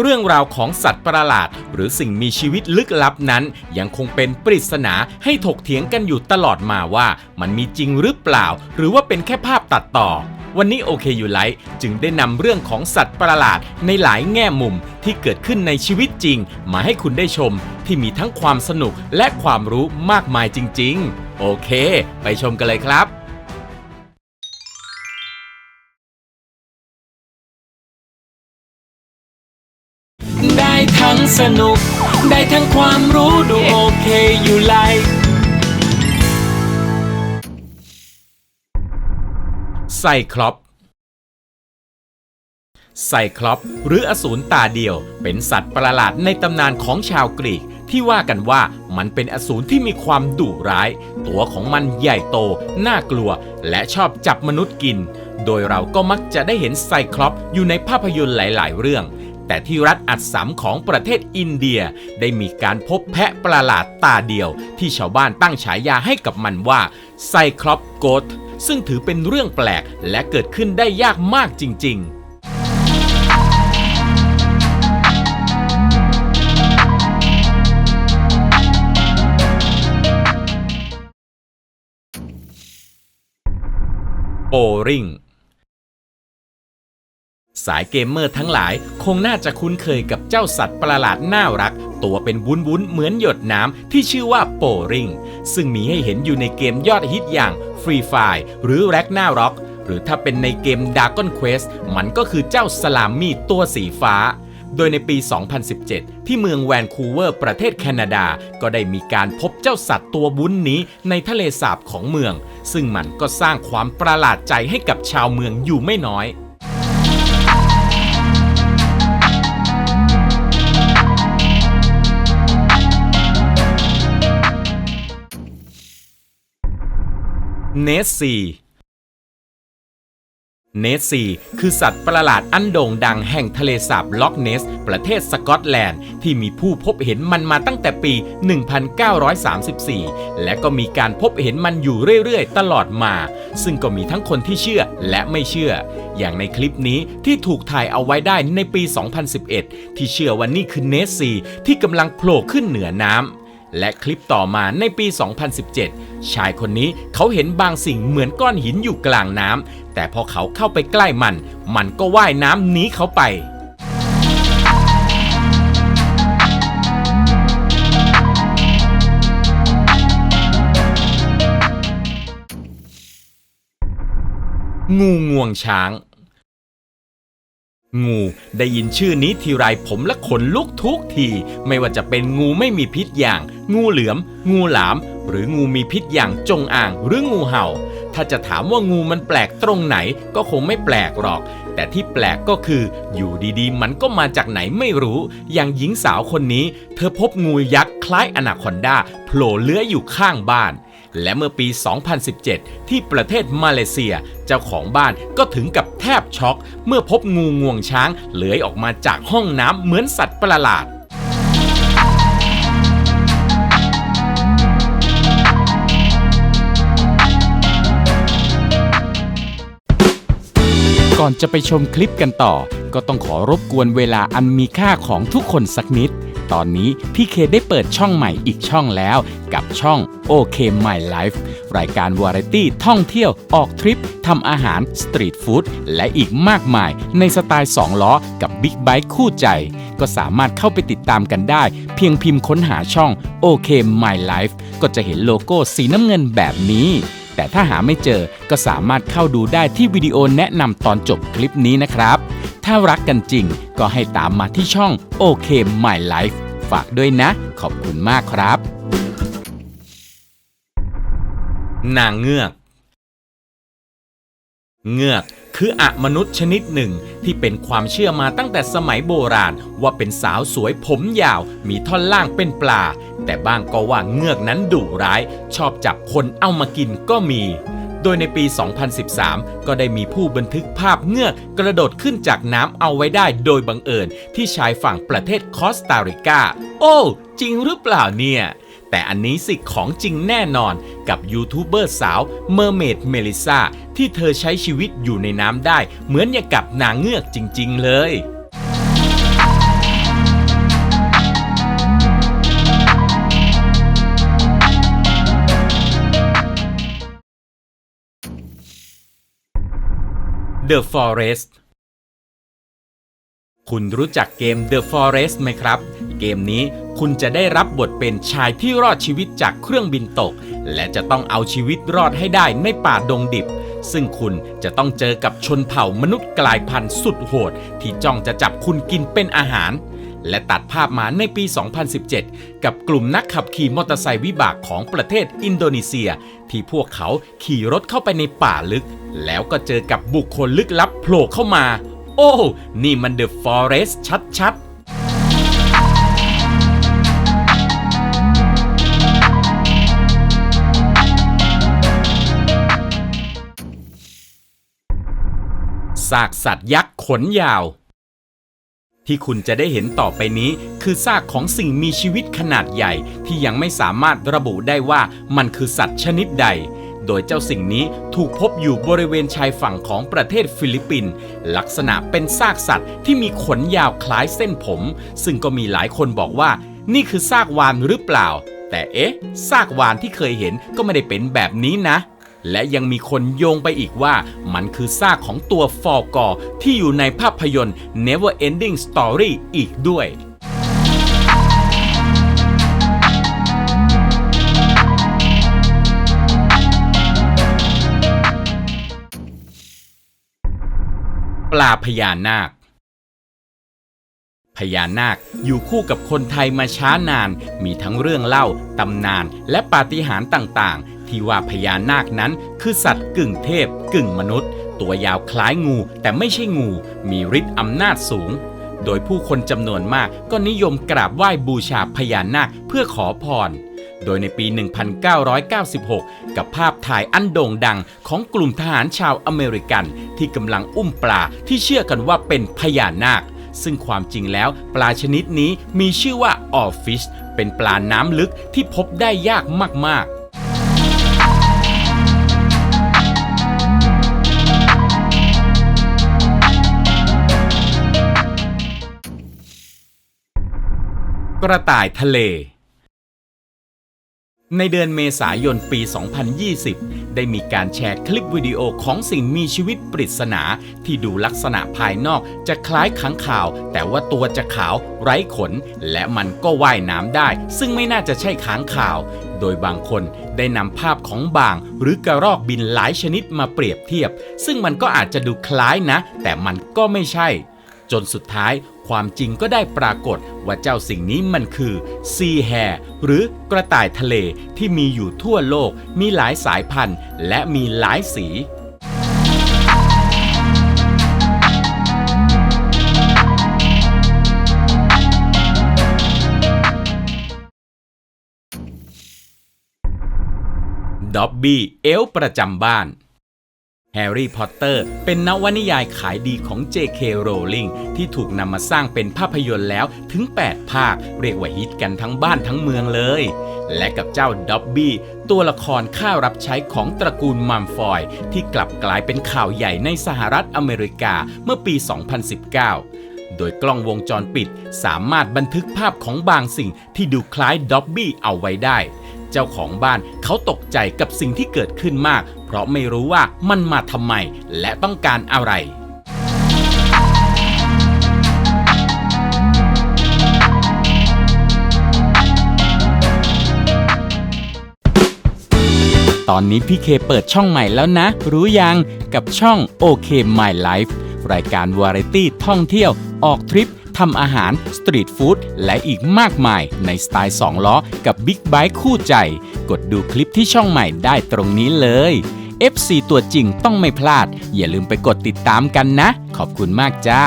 เรื่องราวของสัตว์ประหลาด หรือสิ่งมีชีวิตลึกลับนั้น ยังคงเป็นปริศนาให้ถกเถียงกันอยู่ตลอดมาว่า มันมีจริงหรือเปล่า หรือว่าเป็นแค่ภาพตัดต่อ วันนี้โอเคอยู่ไลท์จึงได้นำเรื่องของสัตว์ประหลาดในหลายแง่มุมที่เกิดขึ้นในชีวิตจริง มาให้คุณได้ชม ที่มีทั้งความสนุกและความรู้มากมายจริง ๆ โอเค ไปชมกันเลยครับ สนุก ได้ทั้งความรู้ดูโอเคอยู่ไลไซคลอปไซคลอปหรืออสูรตาเดียว เป็นสัตว์ประหลาดในตำนานของชาวกรีก ที่ว่ากันว่ามันเป็นอสูรที่มีความดุร้าย ตัวของมันใหญ่โต น่ากลัว และชอบจับมนุษย์กิน โดยเราก็มักจะได้เห็นไซคลอปอยู่ในภาพยนตร์หลาย ๆ เรื่อง แต่ที่รัฐอัสสัมของประเทศอินเดียได้มีการพบแพะประหลาดตาเดียว ที่ชาวบ้านตั้งฉายาให้กับมันว่าไซคลอปโกตซึ่งถือเป็นเรื่องแปลกและเกิดขึ้นได้ยากมากจริง ๆโบริง สายเกมเมอร์ทั้งหลาย คงน่าจะคุ้นเคยกับเจ้าสัตว์ประหลาดน่ารัก ตัวเป็นวุ้นวุ้นๆเหมือนหยดน้ำที่ชื่อว่าโปริง ซึ่งมีให้เห็นอยู่ในเกมยอดฮิตอย่าง Free Fire หรือ r a g n a r o k หรือถ้าเป็นในเกม Dragon Quest มันก็คือเจ้าสลามมี่ตัวสีฟ้า โดยในปี 2017 ที่เมืองแวนคูเวอร์ประเทศแคนาดา ก็ได้มีการพบเจ้าสัตว์ตัวบุ้นนี้ในทะเลสาบของเมือง ซึ่งมันก็สร้างความประหลาดใจให้กับชาวเมืองอยู่ไม่น้อย เนสซีเนสซีคือสัตว์ประหลาดอันโด่งดังแห่งทะเลสาบล็อกเนส ประเทศสกอตแลนด์ ที่มีผู้พบเห็นมันมาตั้งแต่ปี 1934 และก็มีการพบเห็นมันอยู่เรื่อยๆ ตลอดมา ซึ่งก็มีทั้งคนที่เชื่อและไม่เชื่อ อย่างในคลิปนี้ที่ถูกถ่ายเอาไว้ได้ในปี 2011 ที่เชื่อว่านี่คือเนสซีที่กำลังโผล่ขึ้นเหนือน้ำ และคลิปต่อมาในปี 2017 ชายคนนี้เขาเห็นบางสิ่งเหมือนก้อนหินอยู่กลางน้ำแต่พอเขาเข้าไปใกล้มัน มันก็ว่ายน้ำหนีเขาไปงูงวงช้าง งูได้ยินชื่อนี้ทีไรผมและขนลุกทุกที ไม่ว่าจะเป็นงูไม่มีพิษอย่าง งูเหลือม งูหลาม หรืองูมีพิษอย่างจงอางหรืองูเห่า ถ้าจะถามว่างูมันแปลกตรงไหนก็คงไม่แปลกหรอก แต่ที่แปลกก็คือ อยู่ดีๆ มันก็มาจากไหนไม่รู้ อย่างหญิงสาวคนนี้ เธอพบงูยักษ์คล้ายอนาคอนดาโผล่เลื้อยอยู่ข้างบ้าน และเมื่อปี 2017 ที่ประเทศมาเลเซีย เจ้าของบ้านก็ถึงกับแทบช็อก เมื่อพบงูงวงช้างเลื้อยออกมาจากห้องน้ำเหมือนสัตว์ประหลาดก่อนจะไปชมคลิปกันต่อ ก็ต้องขอรบกวนเวลาอันมีค่าของทุกคนสักนิด ตอนนี้พี่เคได้เปิดช่องใหม่อีกช่องแล้ว กับช่องโอเค My Life รายการวาไรตี้ท่องเที่ยวออกทริปทำอาหารสตรีทฟู้ดและอีกมากมาย ในสไตล์ 2 ล้อกับบิ๊กไบค์คู่ใจ ก็สามารถเข้าไปติดตามกันได้ เพียงพิมพ์ค้นหาช่องโอเค My Life ก็จะเห็นโลโก้สีน้ำเงินแบบนี้แต่ถ้าหาไม่เจอก็สามารถเข้าดูได้ที่วิดีโอแนะนำตอนจบคลิปนี้นะครับ ถ้ารักกันจริง ก็ให้ตามมาที่ช่องโอเค My Life ฝากด้วยนะ ขอบคุณมากครับ นางเงือก เงือกคืออะมนุษย์ชนิดหนึ่งที่เป็นความเชื่อมาตั้งแต่สมัยโบราณ ว่าเป็นสาวสวยผมยาว มีท่อนล่างเป็นปลา แต่บ้างก็ว่าเงือกนั้นดุร้าย ชอบจับคนเอามากินก็มี โดยในปี 2013 ก็ได้มีผู้บันทึกภาพเงือกกระโดดขึ้นจากน้ำเอาไว้ได้โดยบังเอิญที่ชายฝั่งประเทศคอสตาริกา โอ้ จริงหรือเปล่าเนี่ยแต่อันนี้สิของจริงแน่นอนกับยูทูบเบอร์สาวเมอร์เมดเมลิซาที่เธอใช้ชีวิตอยู่ในน้ำได้ เหมือนอย่างกับนางเงือกจริง ๆ เลย The Forest คุณรู้จักเกม The Forest ไหมครับ เกมนี้คุณจะได้รับบทเป็นชายที่รอดชีวิตจากเครื่องบินตก และจะต้องเอาชีวิตรอดให้ได้ในป่าดงดิบ ซึ่งคุณจะต้องเจอกับชนเผ่ามนุษย์กลายพันธุ์สุดโหด ที่จ้องจะจับคุณกินเป็นอาหาร และตัดภาพมาในปี 2017 กับกลุ่มนักขับขี่มอเตอร์ไซค์วิบากของประเทศอินโดนีเซีย ที่พวกเขาขี่รถเข้าไปในป่าลึก แล้วก็เจอกับบุคคลลึกลับโผล่เข้ามา โอ้ นี่มันเดอะฟอเรสต์ชัดๆซากสัตว์ยักษ์ขนยาว ที่คุณจะได้เห็นต่อไปนี้ คือซากของสิ่งมีชีวิตขนาดใหญ่ ที่ยังไม่สามารถระบุได้ว่ามันคือสัตว์ชนิดใด โดยเจ้าสิ่งนี้ถูกพบอยู่บริเวณชายฝั่งของประเทศฟิลิปปินส์ลักษณะเป็นซากสัตว์ที่มีขนยาวคล้ายเส้นผม ซึ่งก็มีหลายคนบอกว่า นี่คือซากวานหรือเปล่า แต่เอ๊ะซากวานที่เคยเห็นก็ไม่ได้เป็นแบบนี้นะ และยังมีคนโยงไปอีกว่ามันคือซากของตัวฟอร์กอร์ที่อยู่ในภาพยนตร์ Never Ending Story อีกด้วยปลาพญานาค ญานาคอยู่คู่กับคนไทยมาช้านาน มีทั้งเรื่องเล่า ตำนาน และปาฏิหาริย์ต่างๆ ที่ว่าพญานาคนั้นคือสัตว์กึ่งเทพ กึ่งมนุษย์ ตัวยาวคล้ายงูแต่ไม่ใช่งู มีฤทธิ์อำนาจสูง โดยผู้คนจำนวนมากก็นิยมกราบไหว้บูชาพญานาคเพื่อขอพรโดยในปี 1996 กับภาพถ่ายอันโด่งดังของกลุ่มทหารชาวอเมริกัน ที่กำลังอุ้มปลาที่เชื่อกันว่าเป็นพญานาค ซึ่งความจริงแล้วปลาชนิดนี้มีชื่อว่าออฟฟิชเป็นปลาน้ำลึกที่พบได้ยากมากๆกระต่ายทะเล ในเดือนเมษายนปี 2020 ได้มีการแชร์คลิปวิดีโอของสิ่งมีชีวิตปริศนา ที่ดูลักษณะภายนอกจะคล้ายขังข่าว แต่ว่าตัวจะขาวไร้ขน และมันก็ว่ายน้ำได้ ซึ่งไม่น่าจะใช่ค้างข่าว โดยบางคนได้นำภาพของบาง หรือกระรอกบินหลายชนิดมาเปรียบเทียบ ซึ่งมันก็อาจจะดูคล้ายนะ แต่มันก็ไม่ใช่จนสุดท้าย ความจริงก็ได้ปรากฏว่าเจ้าสิ่งนี้มันคือซีแฮร์หรือกระต่ายทะเลที่มีอยู่ทั่วโลกมีหลายสายพันธุ์ และมีหลายสีด็อบบี้เอลประจำบ้าน แฮร์รี่พอตเตอร์เป็นนวนิยายขายดีของ J.K. Rowling ที่ถูกนำมาสร้างเป็นภาพยนตร์แล้วถึง 8 ภาค เรียกว่าฮิตกันทั้งบ้านทั้งเมืองเลย และกับเจ้าด็อบบี้ตัวละครข้ารับใช้ของตระกูลมัมฟอย ที่กลับกลายเป็นข่าวใหญ่ในสหรัฐอเมริกาเมื่อปี 2019 โดยกล้องวงจรปิดสามารถบันทึกภาพของบางสิ่งที่ดูคล้ายด็อบบี้เอาไว้ได้ เจ้าของบ้านเขาตกใจกับสิ่งที่เกิดขึ้นมาก เพราะไม่รู้ว่ามันมาทำไม และต้องการอะไร ตอนนี้พี่เคเปิดช่องใหม่แล้วนะ รู้ยังกับช่องโอเค My Life รายการวาไรตี้ท่องเที่ยวออกทริป ทำอาหาร สตรีทฟู้ดและอีกมากมายในสไตล์ 2 ล้อ กับบิ๊กไบค์คู่ใจ กดดูคลิปที่ช่องใหม่ได้ตรงนี้เลย FC ตัวจริงต้องไม่พลาด อย่าลืมไปกดติดตามกันนะ ขอบคุณมากจ้า